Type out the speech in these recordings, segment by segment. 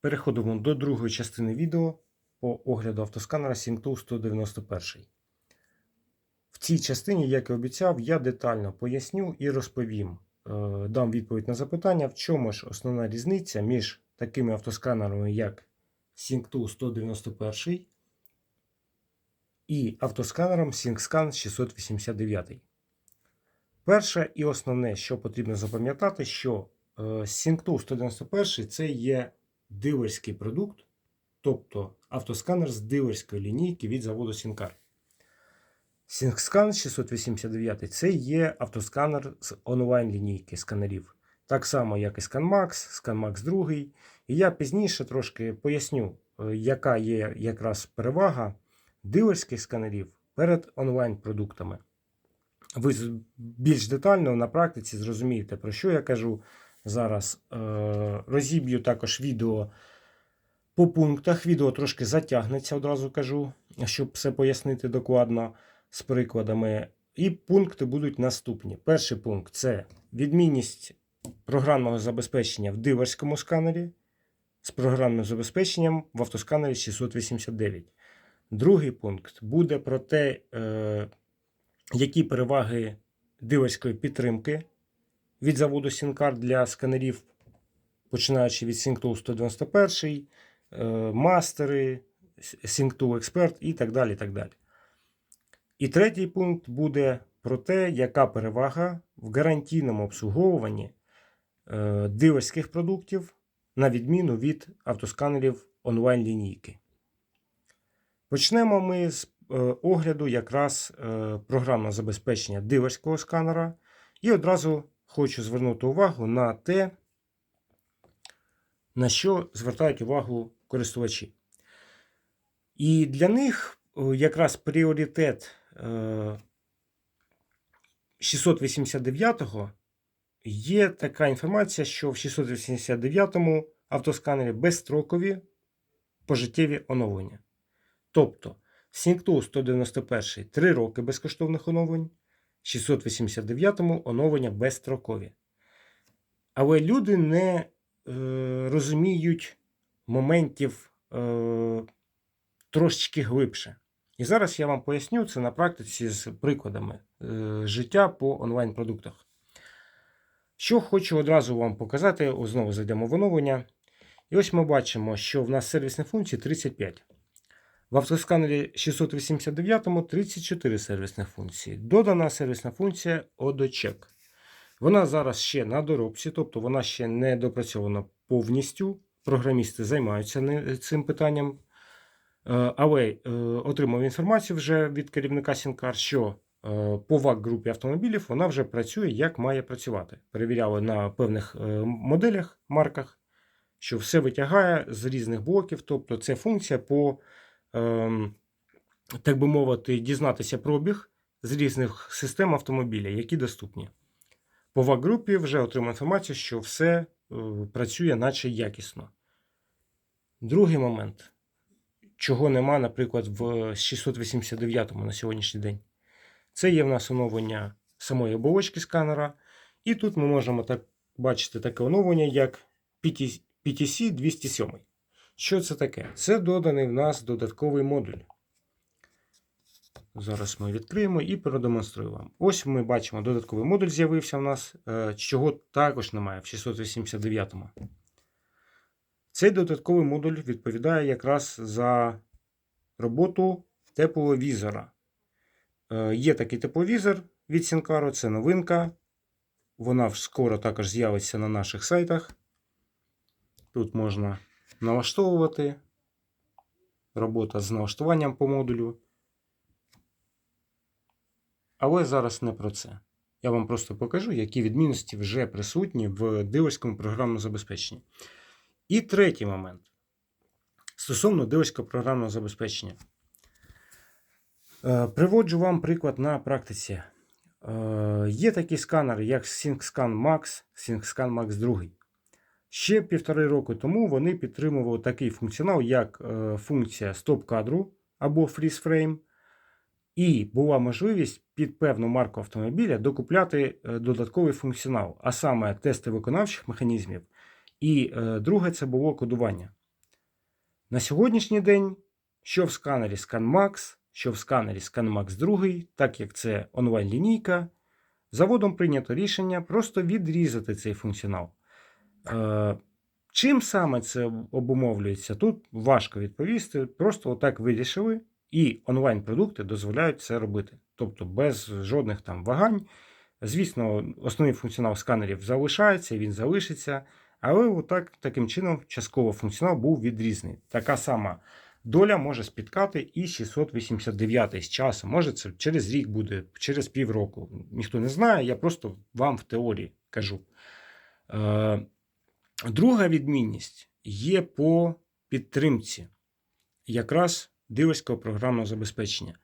Переходимо до другої частини відео по огляду автосканера Synctool 191. В цій частині, як і обіцяв, я детально поясню і розповім, е, дам відповідь на запитання, в чому ж основна різниця між такими автосканерами, як Synctool 191 і автосканером SyncScan 689. Перше і основне, що потрібно запам'ятати, що е, Synctool 191 це є дилерський продукт, тобто автосканер з дилерської лінійки від заводу Сінкар. SyncScan 689 це є автосканер з онлайн лінійки сканерів. Так само, як і ScanMax, ScanMax 2. І я пізніше трошки поясню, е, яка є якраз перевага дилерських сканерів перед онлайн-продуктами. Ви більш детально на практиці зрозумієте, про що я кажу. Зараз е, розіб'ю також відео по пунктах. Відео трошки затягнеться, одразу кажу, щоб все пояснити докладно з прикладами. І пункти будуть наступні. Перший пункт це відмінність програмного забезпечення в дилерському сканері з програмним забезпеченням в автосканері 689. Другий пункт буде про те, е, які переваги дилерської підтримки від заводу Сінкар для сканерів, починаючи від Synctool 191, е, мастери, Synctool Expert і так далі. Так далі. і третій пункт буде про те, яка перевага в гарантійному обслуговуванні е, дилерських продуктів на відміну від автосканерів онлайн-лінійки. Почнемо ми з е, огляду якраз програмного забезпечення дилерського сканера. І одразу хочу звернути увагу на те, на що звертають увагу користувачі. І для них е, якраз пріоритет е, 689-го є така інформація, що в 689-му автосканері безстрокові пожиттєві оновлення. Тобто, Synctool 191 3 роки безкоштовних оновлень, 689-му оновлення безстрокові. Але люди не е, розуміють моментів е, трошечки глибше. І зараз я вам поясню це на практиці з прикладами е, життя по онлайн-продуктах. Що хочу одразу вам показати, О, знову зайдемо в оновлення. І ось ми бачимо, що в нас сервісні функції 35. В автосканері 689 34 сервісних функції. Додана сервісна функція OdoCheck. Вона зараз ще на доробці, тобто вона ще не допрацьована повністю. Програмісти займаються цим питанням. Е, Але е, отримав інформацію вже від керівника Сінкар, що е, по ВАК-групі автомобілів вона вже працює як має працювати. Перевіряли на певних е, моделях, марках, що все витягає з різних блоків. Тобто це функція по так би мовити, дізнатися пробіг з різних систем автомобіля, які доступні. По ВАК-групі вже отримав інформацію, що все е, працює наче якісно. Другий момент, чого нема, наприклад, в 689-му на сьогоднішній день, це є в нас оновлення самої оболочки сканера. І тут ми можемо так бачити таке оновлення, як PTC 207. Що це таке? Це доданий в нас додатковий модуль. Зараз ми відкриємо і продемонструю вам. Ось ми бачимо, додатковий модуль з'явився в нас, е, чого також немає в 689-му. Цей додатковий модуль відповідає якраз за роботу тепловізора. Е, Є такий тепловізор від Сінкару, це новинка. Вона скоро також з'явиться на наших сайтах. Тут можна налаштовувати. Робота з налаштуванням по модулю. Але зараз не про це. Я вам просто покажу, які відмінності вже присутні в дилерському програмному забезпеченні. І третій момент. Стосовно дилерського програмного забезпечення. Е, Приводжу вам приклад на практиці. Е, Є такий сканер, як SyncScan Max, SyncScan Max 2. Ще півтори роки тому вони підтримували такий функціонал, як е, функція стоп-кадру або frame, і була можливість під певну марку автомобіля докупляти е, додатковий функціонал, а саме тести виконавчих механізмів. І е, друге це було кодування. На сьогоднішній день, що в сканері ScanMax, що в сканері ScanMax 2, так як це онлайн-лінійка, заводом прийнято рішення просто відрізати цей функціонал. Е, Чим саме це обумовлюється? Тут важко відповісти. Просто отак вирішили, і онлайн-продукти дозволяють це робити. Тобто без жодних там вагань. Звісно, основний функціонал сканерів залишається, він залишиться, але отак, таким чином частково функціонал був відрізаний. Така сама доля може спіткати і 689 з часом. Може, це через рік буде, через півроку. Ніхто не знає, я просто вам в теорії кажу. Друга відмінність є по підтримці якраз дилерського програмного забезпечення.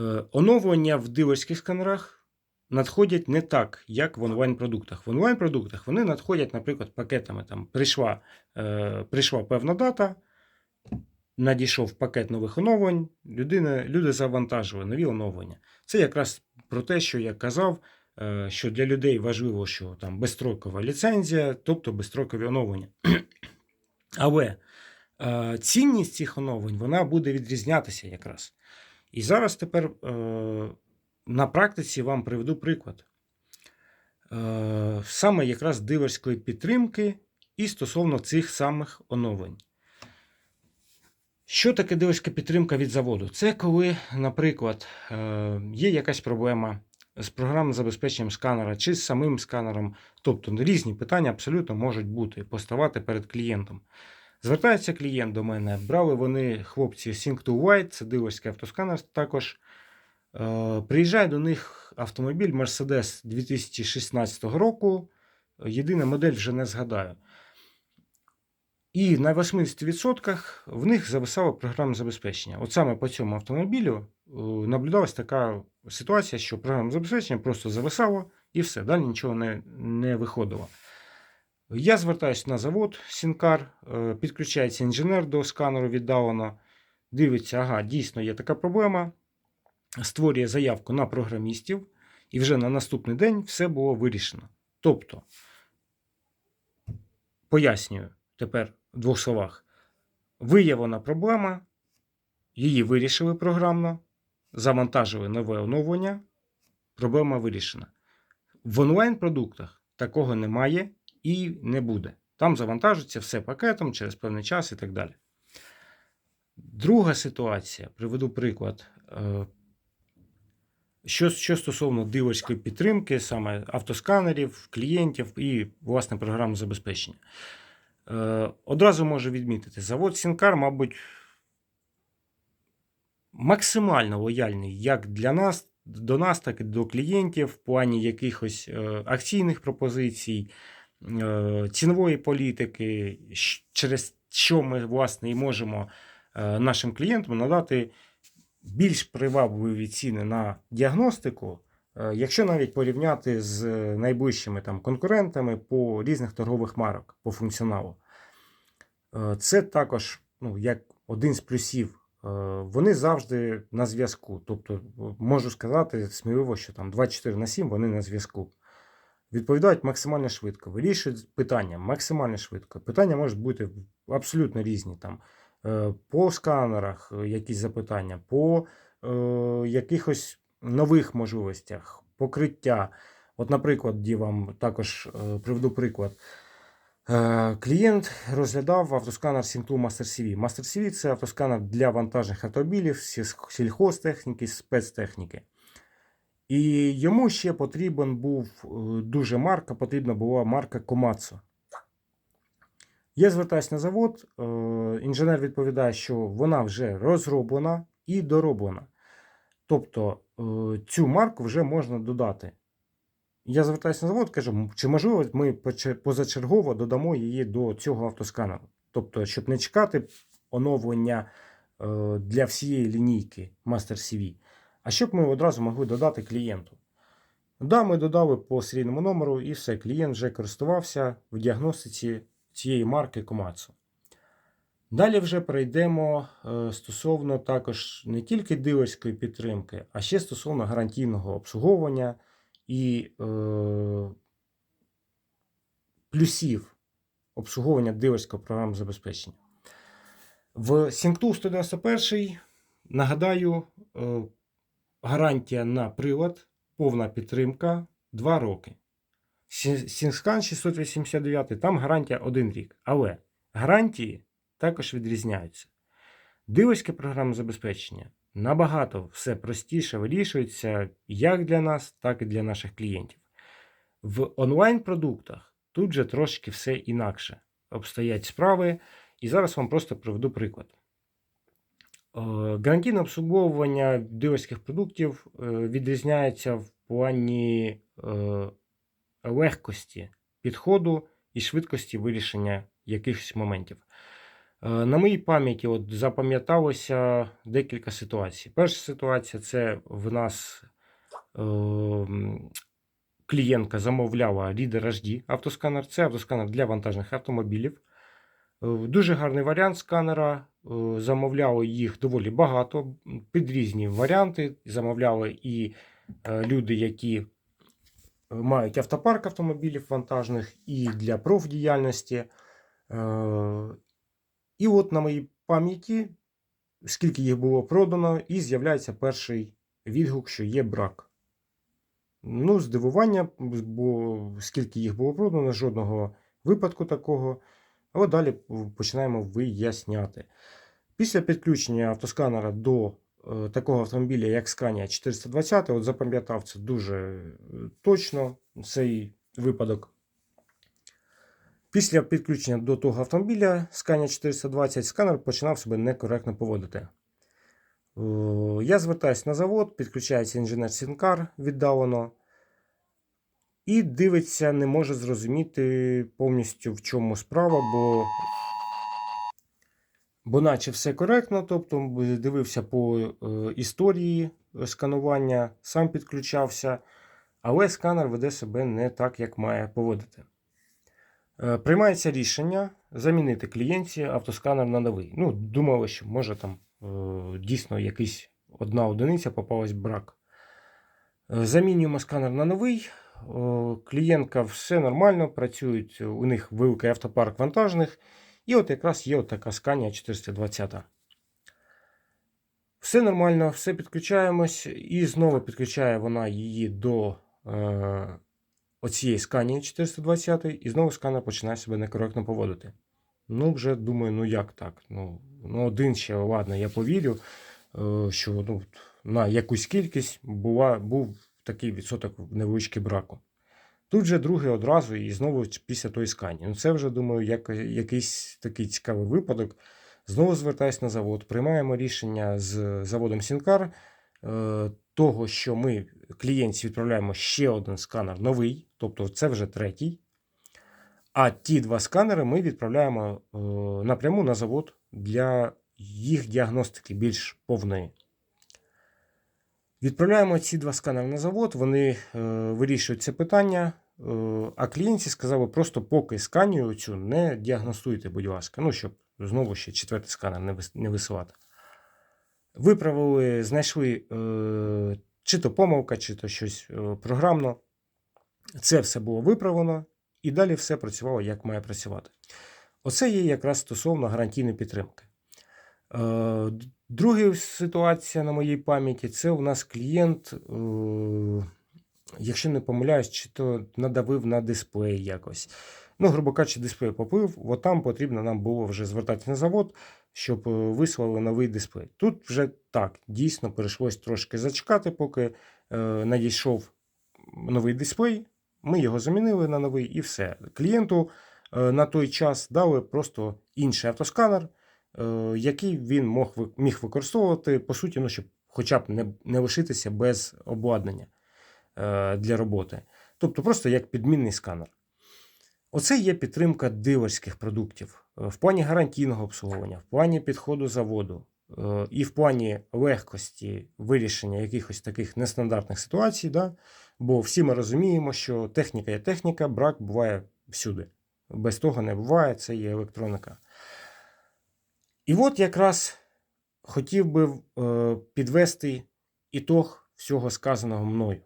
Е, Оновлення в дилерських сканерах надходять не так, як в онлайн-продуктах. В онлайн-продуктах вони надходять, наприклад, пакетами. Там прийшла, е, прийшла певна дата, надійшов пакет нових оновлень, людина, люди завантажили нові оновлення. Це якраз про те, що я казав, що для людей важливо, що там безстрокова ліцензія, тобто безстрокові оновлення. Але е, цінність цих оновлень вона буде відрізнятися якраз. І зараз тепер е, на практиці вам приведу приклад. Е, саме якраз дилерської підтримки і стосовно цих самих оновлень. Що таке дилерська підтримка від заводу? Це коли, наприклад, е, є якась проблема з програмним забезпеченням сканера чи з самим сканером. Тобто різні питання абсолютно можуть бути, поставати перед клієнтом. Звертається клієнт до мене, брали вони хлопці Sync to White, це дилерський автосканер також. Е, Приїжджає до них автомобіль Mercedes 2016 року. Єдина модель вже не згадаю. І на 80% в них зависало програмне забезпечення. От саме по цьому автомобілю наблюдалася така ситуація, що програмне забезпечення просто зависало і все, далі нічого не, не виходило. Я звертаюся на завод Сінкар, е, підключається інженер до сканеру віддалено, дивиться, ага, дійсно є така проблема, створює заявку на програмістів, і вже на наступний день все було вирішено. Тобто, пояснюю тепер в двох словах: виявлена проблема, її вирішили програмно, завантажили нове оновлення, проблема вирішена. В онлайн-продуктах такого немає і не буде. Там завантажується все пакетом через певний час і так далі. Друга ситуація, приведу приклад. Е, Що, що стосовно дилерської підтримки, саме автосканерів, клієнтів і власне програмного забезпечення. Е, Одразу можу відмітити, завод Сінкар, мабуть, максимально лояльний як для нас, до нас, так і до клієнтів в плані якихось е, акційних пропозицій, е, цінової політики, через що ми, власне, і можемо е, нашим клієнтам надати більш привабливі ціни на діагностику, якщо навіть порівняти з найближчими там, конкурентами по різних торгових марок по функціоналу. Це також ну, як один з плюсів. Е, Вони завжди на зв'язку. Тобто, можу сказати сміливо, що там 24 на 7 вони на зв'язку. Відповідають максимально швидко, вирішують питання максимально швидко. Питання можуть бути абсолютно різні. Там, е, по сканерах е, якісь запитання, по е, якихось нових можливостях, покриття. От, наприклад, вам також приведу приклад. Е, Клієнт розглядав автосканер Synctool Master CV. Master CV – це автосканер для вантажних автомобілів, сільхозтехніки, спецтехніки. І йому ще потрібен був е, дуже марка, потрібна була марка Komatsu. Я звертаюся на завод, е, інженер відповідає, що вона вже розроблена і дороблена. Тобто цю марку вже можна додати. Я звертаюся на завод, кажу, чи можливо ми позачергово додамо її до цього автосканеру. Тобто, щоб не чекати оновлення е, для всієї лінійки Master CV, а щоб ми одразу могли додати клієнту. Да, ми додали по серійному номеру і все, клієнт вже користувався в діагностиці цієї марки Komatsu. Далі вже перейдемо е, стосовно також не тільки дилерської підтримки, а ще стосовно гарантійного обслуговування і е, плюсів обслуговування дилерського програмного забезпечення. В Сінкту 191 нагадаю, е, гарантія на прилад, повна підтримка 2 роки. Сінскан 689 там гарантія 1 рік. Але гарантії також відрізняються. Дивоське програмне забезпечення набагато все простіше вирішується як для нас, так і для наших клієнтів. В онлайн-продуктах тут же трошки все інакше обстоять справи. І зараз вам просто приведу приклад. Е, Гарантійне обслуговування дилерських продуктів е, відрізняється в плані е, легкості підходу і швидкості вирішення якихось моментів. Е, На моїй пам'яті от запам'яталося декілька ситуацій. Перша ситуація це в нас е, клієнтка замовляла Reader HD автосканер. Це автосканер для вантажних автомобілів. Е, Дуже гарний варіант сканера. Е, Замовляли їх доволі багато під різні варіанти. Замовляли і люди, які мають автопарк автомобілів вантажних, і для профдіяльності. І от на моїй пам'яті, скільки їх було продано, і з'являється перший відгук, що є брак. Ну, здивування, бо скільки їх було продано, жодного випадку такого. От далі починаємо виясняти. Після підключення автосканера до е, такого автомобіля, як Scania 420, от запам'ятав це дуже е, точно цей випадок. Після підключення до того автомобіля Scania 420 сканер починав себе некоректно поводити. Е, Я звертаюся на завод, підключається інженер Сінкар віддалено. І дивиться, не може зрозуміти повністю в чому справа, бо, бо наче все коректно, тобто дивився по е, історії сканування, сам підключався, але сканер веде себе не так, як має поводити. Е, Приймається рішення замінити клієнті автосканер на новий. Ну, думали, що може там е, дійсно якийсь одна одиниця попалась брак. Е, Замінюємо сканер на новий. Клієнтка все нормально, працюють, у них великий автопарк вантажних. І от якраз є от така Scania 420. Все нормально, все підключаємось, і знову підключає вона її до оцієї Scania 420, і знову сканер починає себе некоректно поводити. Ну, вже думаю, ну як так? Ну, ну один ще, ладно, я повірю, е, що ну, на якусь кількість була, був такий відсоток невеличкий браку. Тут же другий одразу і знову після тої скані. Ну, це вже, думаю, як, якийсь такий цікавий випадок. Знову звертаюся на завод, приймаємо рішення з заводом Сінкар е, того, що ми клієнтів відправляємо ще один сканер новий, тобто це вже третій. А ті два сканери ми відправляємо е, напряму на завод для їх діагностики більш повної. Відправляємо ці два сканери на завод, вони е, вирішують це питання. Е, а клієнті сказали, просто поки сканію цю не діагностуйте, будь ласка. Ну, щоб знову ще четвертий сканер не, вис- не висилати. Виправили, знайшли чи то помилка, чи то щось програмно. Це все було виправлено, і далі все працювало, як має працювати. Оце є якраз стосовно гарантійної підтримки. Е, Друга ситуація на моїй пам'яті це у нас клієнт, е, якщо не помиляюсь, чи то надавив на дисплей якось. Ну, грубо кажучи, дисплей поплив, от там потрібно нам було вже звертатися на завод, щоб е, вислали новий дисплей. Тут вже так, дійсно прийшлось трошки зачекати, поки надійшов новий дисплей. Ми його замінили на новий і все. Клієнту е, на той час дали просто інший автосканер, е, який він мог, міг використовувати, по суті, ну, щоб хоча б не, не лишитися без обладнання е, для роботи. Тобто просто як підмінний сканер. Оце є підтримка дилерських продуктів в плані гарантійного обслуговування, в плані підходу заводу і в плані легкості вирішення якихось таких нестандартних ситуацій. Да? Бо всі ми розуміємо, що техніка є техніка, брак буває всюди. Без того не буває, це є електроніка. І от якраз хотів би е, підвести ітог всього сказаного мною.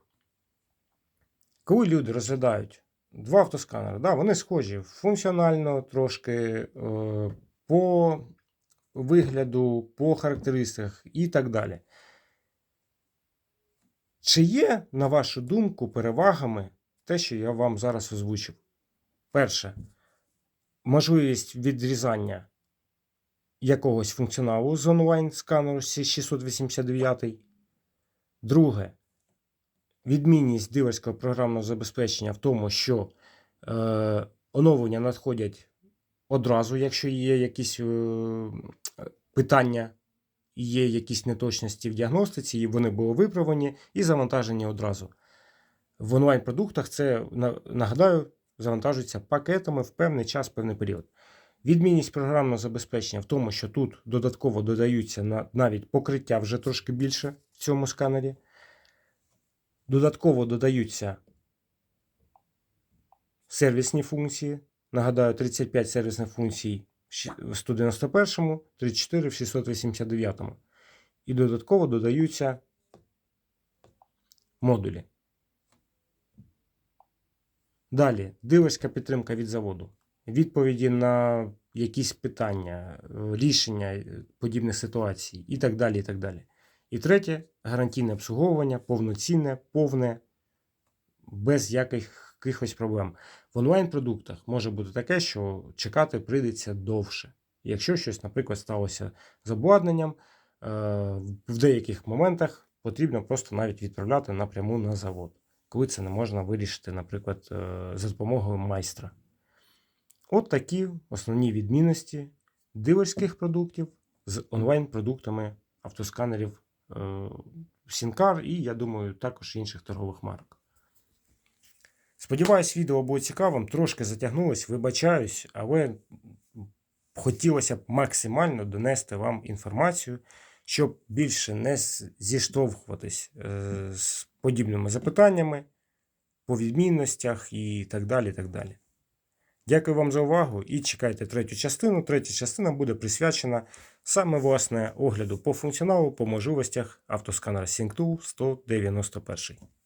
Коли люди розглядають два автосканери, да, вони схожі функціонально трошки, е, по вигляду, по характеристиках і так далі. Чи є, на вашу думку, перевагами те, що я вам зараз озвучив? Перше, можливість відрізання якогось функціоналу з онлайн-сканеру 689. Друге, відмінність дилерського програмного забезпечення в тому, що е, оновлення надходять одразу, якщо є якісь е, питання, є якісь неточності в діагностиці, і вони були виправлені і завантажені одразу. В онлайн-продуктах це, нагадаю, завантажується пакетами в певний час, певний період. Відмінність програмного забезпечення в тому, що тут додатково додаються на, навіть покриття вже трошки більше в цьому сканері. Додатково додаються сервісні функції. Нагадаю, 35 сервісних функцій в 191, 34 в 689. І додатково додаються модулі. Далі, дилерська підтримка від заводу. Відповіді на якісь питання, рішення подібних ситуацій і так далі. І так далі. І третє гарантійне обслуговування, повноцінне, повне, без яких- якихось проблем. В онлайн-продуктах може бути таке, що чекати прийдеться довше. Якщо щось, наприклад, сталося з обладнанням, е, в деяких моментах потрібно просто навіть відправляти напряму на завод, коли це не можна вирішити, наприклад, е, за допомогою майстра. От такі основні відмінності дилерських продуктів з онлайн-продуктами автосканерів е, Сінкар і, я думаю, також інших торгових марок. Сподіваюсь, відео було цікавим, трошки затягнулось, вибачаюсь, але хотілося б максимально донести вам інформацію, щоб більше не зіштовхуватись е, з подібними запитаннями по відмінностях і так далі. так далі. Дякую вам за увагу і чекайте третю частину. Третя частина буде присвячена саме власне огляду по функціоналу, по можливостях автосканера SyncTool 191.